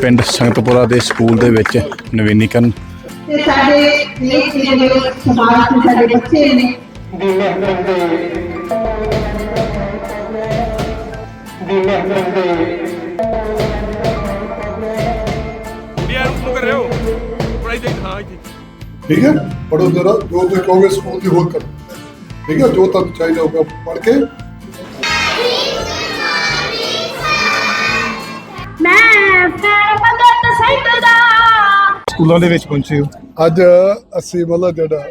ਪਿੰਡ ਸੰਗਤਪੁਰਾ ਦੇ ਸਕੂਲ ਦੇ ਵਿੱਚ ਨਵੀਨੀਕਰਨ। ਤੇ ਸਾਡੇ ਦੇਸ਼ ਦੇ ਜਿਹੜੇ ਸਮਾਜ ਦੇ ਸਾਡੇ ਬੱਚੇ ਨੇ। ਇੰਡੀਆ ਨੂੰ ਮੁਕਰ ਰਹੇ ਹੋ ਪੜਾਈ ਦੇ ਹਾਂ ਜੀ ਠੀਕ ਹੈ? ਪੜੋ ਜਰਾ ਜੋ ਤੁਸੀਂ ਕਹੋਗੇ ਸਕੂਲ ਦੀ ਹੋਰ ਕਰੋ। ਠੀਕ ਹੈ? ਜੋ ਤੁਹਾਨੂੰ ਚਾਹੀਦਾ ਹੋਗਾ ਪੜ ਕੇ ਫੇਰ ਭਗਤ ਸਿੰਘ ਦਾ ਸਕੂਲਾਂ ਦੇ ਵਿੱਚ ਪਹੁੰਚੇ ਹੋ। ਅੱਜ ਅਸੀਂ ਮਤਲਬ ਜਿਹੜਾ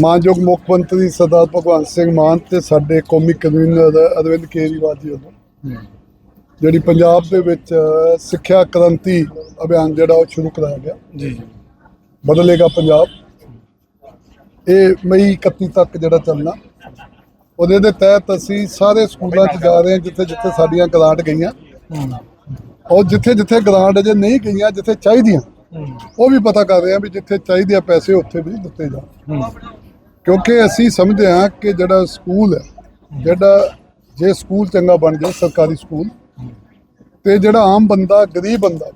ਮਾਨਯੋਗ ਮੁੱਖ ਮੰਤਰੀ ਸਰਦਾਰ ਭਗਵੰਤ ਸਿੰਘ ਮਾਨ ਤੇ ਸਾਡੇ ਕੌਮੀ ਕਨਵੀਨਰ ਅਰਵਿੰਦ ਕੇਜਰੀਵਾਲ ਜੀ ਵੱਲੋਂ ਜਿਹੜੀ ਪੰਜਾਬ ਦੇ ਵਿੱਚ ਸਿੱਖਿਆ ਕ੍ਰਾਂਤੀ ਅਭਿਆਨ ਜਿਹੜਾ ਉਹ ਸ਼ੁਰੂ ਕਰਾਇਆ ਗਿਆ। ਜੀ ਬਦਲੇਗਾ ਪੰਜਾਬ। ਇਹ ਮਈ 31 ਤੱਕ ਜਿਹੜਾ ਚੱਲਣਾ। ਉਹਦੇ ਦੇ ਤਹਿਤ ਅਸੀਂ ਸਾਰੇ ਸਕੂਲਾਂ 'ਚ ਜਾ ਰਹੇ ਹਾਂ ਜਿੱਥੇ ਜਿੱਥੇ ਸਾਡੀਆਂ ਗ੍ਰਾਂਟ ਗਈਆਂ। ਔਰ ਜਿੱਥੇ ਜਿੱਥੇ ਗ੍ਰਾਂਟ ਅਜੇ ਨਹੀਂ ਗਈਆਂ ਜਿੱਥੇ ਚਾਹੀਦੀਆਂ ਉਹ ਵੀ ਪਤਾ ਕਰ ਰਹੇ ਹਾਂ ਵੀ ਜਿੱਥੇ ਚਾਹੀਦੇ ਆ ਪੈਸੇ ਉੱਥੇ ਵੀ ਦਿੱਤੇ ਜਾਣ। ਕਿਉਂਕਿ ਅਸੀਂ ਸਮਝਦੇ ਹਾਂ ਕਿ ਜਿਹੜਾ ਸਕੂਲ ਹੈ ਜਿਹੜਾ ਜੇ ਸਕੂਲ ਚੰਗਾ ਬਣ ਜਾਏ ਸਰਕਾਰੀ ਸਕੂਲ ਤੇ ਜਿਹੜਾ ਆਮ ਬੰਦਾ ਗਰੀਬ ਬੰਦਾ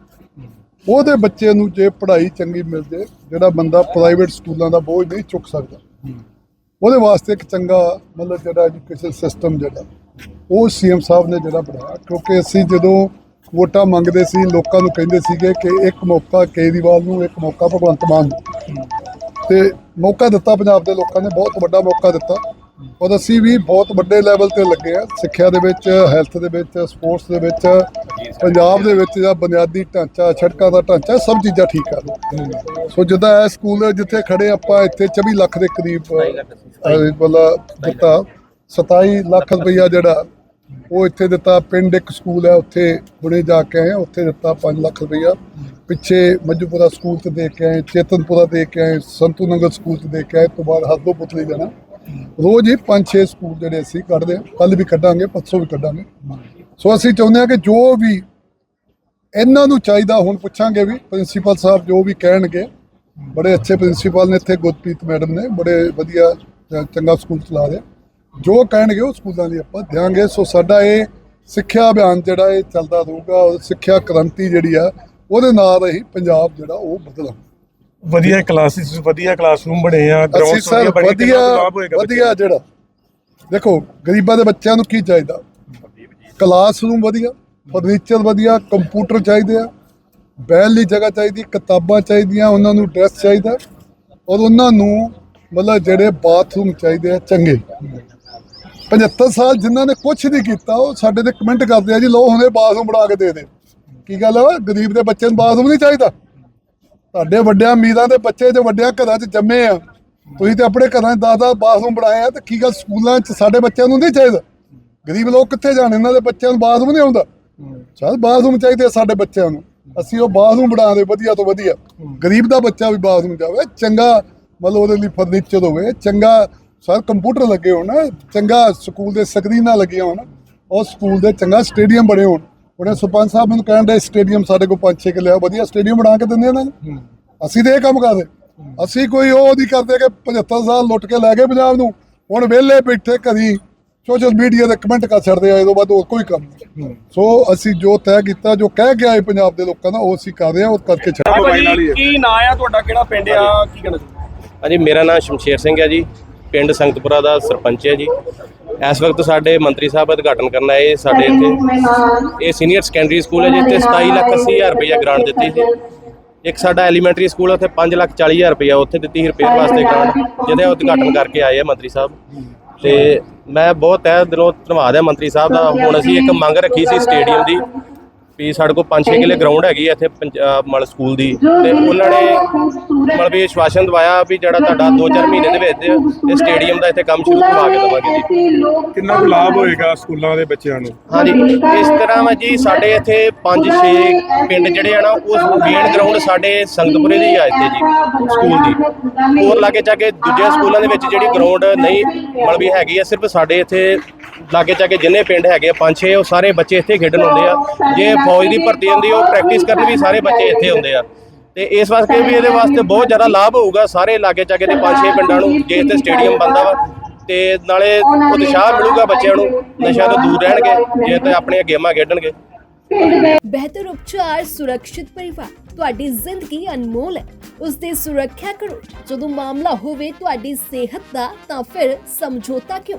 ਉਹਦੇ ਬੱਚੇ ਨੂੰ ਜੇ ਪੜ੍ਹਾਈ ਚੰਗੀ ਮਿਲ ਜੇ ਜਿਹੜਾ ਬੰਦਾ ਪ੍ਰਾਈਵੇਟ ਸਕੂਲਾਂ ਦਾ ਬੋਝ ਨਹੀਂ ਚੁੱਕ ਸਕਦਾ ਉਹਦੇ ਵਾਸਤੇ ਇੱਕ ਚੰਗਾ ਮਤਲਬ ਜਿਹੜਾ ਐਜੂਕੇਸ਼ਨ ਸਿਸਟਮ ਜਿਹੜਾ ਉਹ ਸੀਐਮ ਸਾਹਿਬ ਨੇ ਜਿਹੜਾ ਬਣਾਇਆ। ਕਿਉਂਕਿ ਅਸੀਂ ਜਦੋਂ ਵੋਟਾਂ ਮੰਗਦੇ ਸੀ ਲੋਕਾਂ ਨੂੰ ਕਹਿੰਦੇ ਸੀਗੇ ਕਿ ਇੱਕ ਮੌਕਾ ਕੇਜਰੀਵਾਲ ਨੂੰ ਇੱਕ ਮੌਕਾ ਭਗਵੰਤ ਮਾਨ ਨੂੰ। ਤੇ ਮੌਕਾ ਦਿੱਤਾ ਪੰਜਾਬ ਦੇ ਲੋਕਾਂ ਨੇ ਬਹੁਤ ਵੱਡਾ ਮੌਕਾ ਦਿੱਤਾ। ਔਰ ਅਸੀਂ ਵੀ ਬਹੁਤ ਵੱਡੇ ਲੈਵਲ ਤੇ ਲੱਗੇ ਆ ਸਿੱਖਿਆ ਦੇ ਵਿੱਚ ਹੈਲਥ ਦੇ ਵਿੱਚ ਸਪੋਰਟਸ ਦੇ ਵਿੱਚ ਪੰਜਾਬ ਦੇ ਵਿੱਚ ਜਿਹੜਾ ਬੁਨਿਆਦੀ ਢਾਂਚਾ ਸੜਕਾਂ ਦਾ ਢਾਂਚਾ ਸਭ ਚੀਜ਼ਾਂ ਠੀਕ ਆ। ਸੋ ਜਿੱਦਾਂ ਇਹ ਸਕੂਲ ਜਿੱਥੇ ਖੜੇ ਆਪਾਂ ਇੱਥੇ 24 ਲੱਖ ਦੇ ਕਰੀਬ ਮਤਲਬ ਦਿੱਤਾ। 27 ਲੱਖ ਰੁਪਈਆ ਜਿਹੜਾ ਉਹ ਇੱਥੇ ਦਿੱਤਾ, ਪਿੰਡ ਇੱਕ ਸਕੂਲ ਹੈ, ਉੱਥੇ ਬੁੜੇ ਜਾ ਕੇ ਆਏ ਉੱਥੇ ਦਿੱਤਾ 5 ਲੱਖ ਰੁਪਈਆ। ਪਿੱਛੇ ਮੱਜੂਪੁਰਾ ਸਕੂਲ ਤੇ ਦੇ ਕੇ ਆਏ, ਚੇਤਨਪੁਰਾ ਦੇ ਕੇ ਆਏ, ਸੰਤੂ ਨਗਰ ਸਕੂਲ ਤੇ ਦੇ ਕੇ ਆਏ ਤੋਂ ਬਾਅਦ ਹਰਦੋ ਪੁਤਲੀ ਜਾਣਾ। ਰੋਜ਼ ਹੀ 5-6 ਸਕੂਲ ਜਿਹੜੇ ਅਸੀਂ ਕੱਢਦੇ ਹਾਂ ਕੱਲ ਵੀ ਕੱਢਾਂਗੇ, ਪਰਸੋਂ ਵੀ ਕੱਢਾਂਗੇ। ਸੋ ਅਸੀਂ ਚਾਹੁੰਦੇ ਹਾਂ ਕਿ ਜੋ ਵੀ ਇਹਨਾਂ ਨੂੰ ਚਾਹੀਦਾ, ਹੁਣ ਪੁੱਛਾਂਗੇ ਵੀ, ਪ੍ਰਿੰਸੀਪਲ ਸਾਹਿਬ ਜੋ ਵੀ ਕਹਿਣਗੇ, ਬੜੇ ਅੱਛੇ ਪ੍ਰਿੰਸੀਪਲ ਨੇ ਇੱਥੇ, ਗੁਰਪ੍ਰੀਤ ਮੈਡਮ ਨੇ, ਬੜੇ ਵਧੀਆ, ਚੰਗਾ ਸਕੂਲ ਚਲਾ ਰਹੇ ਜੋ ਕਹਿਣਗੇ ਉਹ ਸਕੂਲਾਂ ਦੀ ਆਪਾਂ ਦਿਆਂਗੇ। ਸੋ ਸਾਡਾ ਇਹ ਸਿੱਖਿਆ ਅਭਿਆਨ ਜਿਹੜਾ ਇਹ ਚੱਲਦਾ ਰਹੂਗਾ ਔਰ ਸਿੱਖਿਆ ਕ੍ਰਾਂਤੀ ਜਿਹੜੀ ਆ ਉਹਦੇ ਨਾਲ ਹੀ ਪੰਜਾਬ ਜਿਹੜਾ ਉਹ ਬਦਲਾਂਗੇ। ਵਧੀਆ ਕਲਾਸਿਸ ਵਧੀਆ ਕਲਾਸਰੂਮ ਬਣੇ ਆ ਗਰਾਊਂਡਸ ਸਰ ਬਣੇ ਵਧੀਆ ਵਧੀਆ ਜਿਹੜਾ। ਦੇਖੋ ਗਰੀਬਾਂ ਦੇ ਬੱਚਿਆਂ ਨੂੰ ਕੀ ਚਾਹੀਦਾ? ਕਲਾਸਰੂਮ ਵਧੀਆ ਫਰਨੀਚਰ ਵਧੀਆ ਕੰਪਿਊਟਰ ਚਾਹੀਦੇ ਆ ਬੈਲ ਲਈ ਜਗ੍ਹਾ ਚਾਹੀਦੀ ਕਿਤਾਬਾਂ ਚਾਹੀਦੀਆਂ ਉਹਨਾਂ ਨੂੰ ਡਰੈਸ ਚਾਹੀਦਾ ਔਰ ਉਹਨਾਂ ਨੂੰ ਮਤਲਬ ਜਿਹੜੇ ਬਾਥਰੂਮ ਚਾਹੀਦੇ ਆ ਚੰਗੇ। 75 ਸਾਲ ਜਿਨ੍ਹਾਂ ਨੇ ਕੁਝ ਨਹੀਂ ਕੀਤਾ, ਉਹ ਸਾਡੇ ਤੇ ਕਮੈਂਟ ਕਰਦੇ ਆ ਜੀ ਲੋ ਹੁਣੇ ਬਾਥਰੂਮ ਬਣਾ ਕੇ ਦੇ ਦੇ। ਕੀ ਗੱਲ ਆ? ਗਰੀਬ ਦੇ ਬੱਚੇ ਨੂੰ ਬਾਥਰੂਮ ਨਹੀਂ ਚਾਹੀਦਾ? ਤੁਹਾਡੇ ਵੱਡਿਆਂ ਅਮੀਰਾਂ ਦੇ ਬੱਚੇ ਤੇ ਵੱਡਿਆਂ ਘਰਾਂ 'ਚ ਜੰਮੇ ਆ, ਤੁਸੀਂ ਤੇ ਆਪਣੇ ਘਰਾਂ 'ਚ ਦਾਦਾ ਬਾਥਰੂਮ ਬਣਾਏ ਆ, ਤੇ ਕੀ ਗੱਲ ਸਕੂਲਾਂ 'ਚ ਸਾਡੇ ਬੱਚਿਆਂ ਨੂੰ ਨਹੀਂ ਚਾਹੀਦਾ? ਗਰੀਬ ਲੋਕ ਕਿੱਥੇ ਜਾਣ? ਇਹਨਾਂ ਦੇ ਬੱਚਿਆਂ ਨੂੰ ਬਾਥਰੂਮ ਨਹੀਂ ਆਉਂਦਾ। ਚੱਲ ਬਾਥਰੂਮ ਚਾਹੀਦੇ ਆ ਸਾਡੇ ਬੱਚਿਆਂ ਨੂੰ। ਅਸੀਂ ਉਹ ਬਾਥਰੂਮ ਬਣਾ ਦੇ, ਵਧੀਆ ਤੋਂ ਵਧੀਆ। ਗਰੀਬ ਦਾ ਬੱਚਾ ਵੀ ਬਾਥਰੂਮ ਜਾਵੇ, ਚੰਗਾ ਮਤਲਬ ਉਹਦੇ ਲਈ ਫਰਨੀਚਰ ਹੋਵੇ, ਚੰਗਾ ਸਰ ਕੰਪਿਊਟਰ ਲੱਗੇ ਹੋਣ ਚੰਗਾ ਸਕੂਲ ਦੇ ਸਕਰੀਨਾਂ ਲੱਗੀਆਂ ਹੋਣ ਉਹ ਸਕੂਲ ਦੇ ਚੰਗਾ ਸਟੇਡੀਅਮ ਬਣੇ ਹੋਣ। ਉਹਨੇ ਸਰਪੰਚ ਸਾਹਿਬ ਮੈਨੂੰ ਕਹਿਣ ਦੇ ਸਟੇਡੀਅਮ ਸਾਡੇ ਕੋਲ 5-6 ਕਿੱਲੇ ਆ ਵਧੀਆ ਸਟੇਡੀਅਮ ਬਣਾ ਕੇ ਦਿੰਦੇ ਨੂੰ ਅਸੀਂ ਤੇ ਇਹ ਕੰਮ ਕਰਦੇ। ਅਸੀਂ ਕੋਈ ਉਹ ਨਹੀਂ ਕਰਦੇ ਕਿ 75 ਸਾਲ ਲੁੱਟ ਕੇ ਲੈ ਗਏ ਪੰਜਾਬ ਨੂੰ। ਹੁਣ ਵਿਹਲੇ ਬੈਠੇ ਕਦੀ ਸੋਸ਼ਲ ਮੀਡੀਆ ਤੇ ਕਮੈਂਟ ਕਰ ਛੱਡਦੇ ਆ ਇਹ ਤੋਂ ਬਾਅਦ ਹੋਰ ਕੋਈ ਕੰਮ ਨਹੀਂ। ਸੋ ਅਸੀਂ ਜੋ ਤੈਅ ਕੀਤਾ ਜੋ ਕਹਿ ਕੇ ਆਏ ਪੰਜਾਬ ਦੇ ਲੋਕਾਂ ਦਾ ਉਹ ਅਸੀਂ ਕਰ ਰਹੇ ਹਾਂ ਉਹ ਕਰਕੇ ਛੱਡ। ਕੀ ਨਾਂ ਆ ਤੁਹਾਡਾ? ਕਿਹੜਾ ਪਿੰਡ ਆ? ਕੀ ਕਹਿਣਾ ਚਾਹੁੰਦੇ? ਹਾਂਜੀ ਮੇਰਾ ਨਾਮ ਸ਼ਮਸ਼ੇਰ ਸਿੰਘ ਹੈ ਜੀ। ਪਿੰਡ ਸੰਗਤਪੁਰਾ ਦਾ ਸਰਪੰਚ ਹੈ ਜੀ। ਇਸ ਵਕਤ ਸਾਡੇ ਮੰਤਰੀ ਸਾਹਿਬ ਉਦਘਾਟਨ ਕਰਨ ਆਏ ਸਾਡੇ ਇੱਥੇ। ਇਹ ਸੀਨੀਅਰ ਸੈਕੰਡਰੀ ਸਕੂਲ ਹੈ ਜਿੱਥੇ 27 ਲੱਖ 80 ਹਜ਼ਾਰ ਰੁਪਇਆ ਗ੍ਰਾਂਟ ਦਿੱਤੀ ਸੀ। ਇੱਕ ਸਾਡਾ ਐਲੀਮੈਂਟਰੀ ਸਕੂਲ ਹੈ ਉੱਥੇ 5 ਲੱਖ 40 ਹਜ਼ਾਰ ਰੁਪਇਆ ਉੱਥੇ ਦਿੱਤੀ ਸੀ ਰਿਪੇਅਰ ਵਾਸਤੇ ਗ੍ਰਾਂਟ ਜਿਹਦੇ ਉਦਘਾਟਨ ਕਰਕੇ ਆਏ ਆ ਮੰਤਰੀ ਸਾਹਿਬ। ਤੇ ਮੈਂ ਬਹੁਤ ਤਹਿ ਦਿਲੋਂ ਧੰਨਵਾਦ ਹੈ ਮੰਤਰੀ ਸਾਹਿਬ ਦਾ। ਹੁਣ ਅਸੀਂ ਇੱਕ ਮੰਗ ਰੱਖੀ ਸੀ ਸਟੇਡੀਅਮ ਦੀ ਵੀ ਸਾਡੇ ਕੋਲ 5-6 ਕਿੱਲੇ ਗਰਾਊਂਡ ਹੈਗੀ ਹੈ ਇੱਥੇ ਮਤਲਬ ਸਕੂਲ ਦੀ। ਤੇ ਉਹਨਾਂ ਨੇ ਮਤਲਬ ਇਹ ਸ਼ਵਾਸ਼ਨ ਦਵਾਇਆ ਵੀ ਜਿਹੜਾ ਤੁਹਾਡਾ 2-4 ਮਹੀਨੇ ਦੇ ਵਿੱਚ ਇਹ ਸਟੇਡੀਅਮ ਦਾ ਇੱਥੇ ਕੰਮ ਸ਼ੁਰੂ ਕਰਵਾ ਕੇ ਦੇਵਾਂਗੇ ਜੀ। ਕਿੰਨਾ ਕੁ ਲਾਭ ਹੋਏਗਾ ਸਕੂਲਾਂ ਦੇ ਬੱਚਿਆਂ ਨੂੰ? ਹਾਂਜੀ ਇਸ ਤਰ੍ਹਾਂ ਵਾ ਜੀ ਸਾਡੇ ਇੱਥੇ 5-6 ਪਿੰਡ ਜਿਹੜੇ ਆ ਨਾ ਉਹ ਮੇਨ ਗਰਾਊਂਡ ਸਾਡੇ ਸੰਗਤਪੁਰੇ ਦੀ ਆ ਇੱਥੇ ਜੀ ਸਕੂਲ ਦੀ। ਹੋਰ ਲਾਗੇ ਜਾ ਕੇ ਦੂਜੇ ਸਕੂਲਾਂ ਦੇ ਵਿੱਚ ਜਿਹੜੀ ਗਰਾਊਂਡ ਨਹੀਂ ਮਤਲਬ ਵੀ ਹੈਗੀ ਆ ਸਿਰਫ ਸਾਡੇ ਇੱਥੇ ਲਾਗੇ ਜਾ ਜਿੰਨੇ ਪਿੰਡ ਹੈਗੇ ਪੰਜ ਛੇ, ਉਹ ਸਾਰੇ ਬੱਚੇ ਇੱਥੇ ਖੇਡਣ ਆਉਂਦੇ ਆ। ਜੇ ਫੌਜ ਦੀ ਭਰਤੀ ਹੁੰਦੀ, ਉਹ ਪ੍ਰੈਕਟਿਸ ਕਰਨ ਵੀ ਸਾਰੇ ਬੱਚੇ ਇੱਥੇ ਹੁੰਦੇ ਆ। ਤੇ ਇਸ ਵਾਸਤੇ ਵੀ ਇਹਦੇ ਵਾਸਤੇ ਬਹੁਤ ਜ਼ਿਆਦਾ ਲਾਭ ਹੋਊਗਾ ਸਾਰੇ ਲਾਗੇ ਚਾਗੇ ਦੇ ਪੰਜ ਛੇ ਪਿੰਡਾਂ ਨੂੰ, ਜੇ ਇੱਥੇ ਸਟੇਡੀਅਮ ਬਣਦਾ ਵਾ। ਤੇ ਨਾਲੇ ਉਤਸ਼ਾਹ ਮਿਲੂਗਾ ਬੱਚਿਆਂ ਨੂੰ, ਨਸ਼ਿਆਂ ਤੋਂ ਦੂਰ ਰਹਿਣਗੇ, ਜੇ ਤੇ ਆਪਣੀਆਂ ਗੇਮਾਂ ਖੇਡਣਗੇ। ਬਿਹਤਰ ਉਪਚਾਰ ਸੁਰੱਖਿਅਤ ਪਰਿਵਾਰ, ਤੁਹਾਡੀ ਜ਼ਿੰਦਗੀ ਅਨਮੋਲ ਹੈ। ਉਸ ਦੀ ਸੁਰੱਖਿਆ ਕਰੋ, ਜਦੋਂ ਮਾਮਲਾ ਹੋਵੇ ਤੁਹਾਡੀ ਸਿਹਤ ਦਾ, ਤਾਂ ਫਿਰ ਸਮਝੌਤਾ ਕਿਉਂ?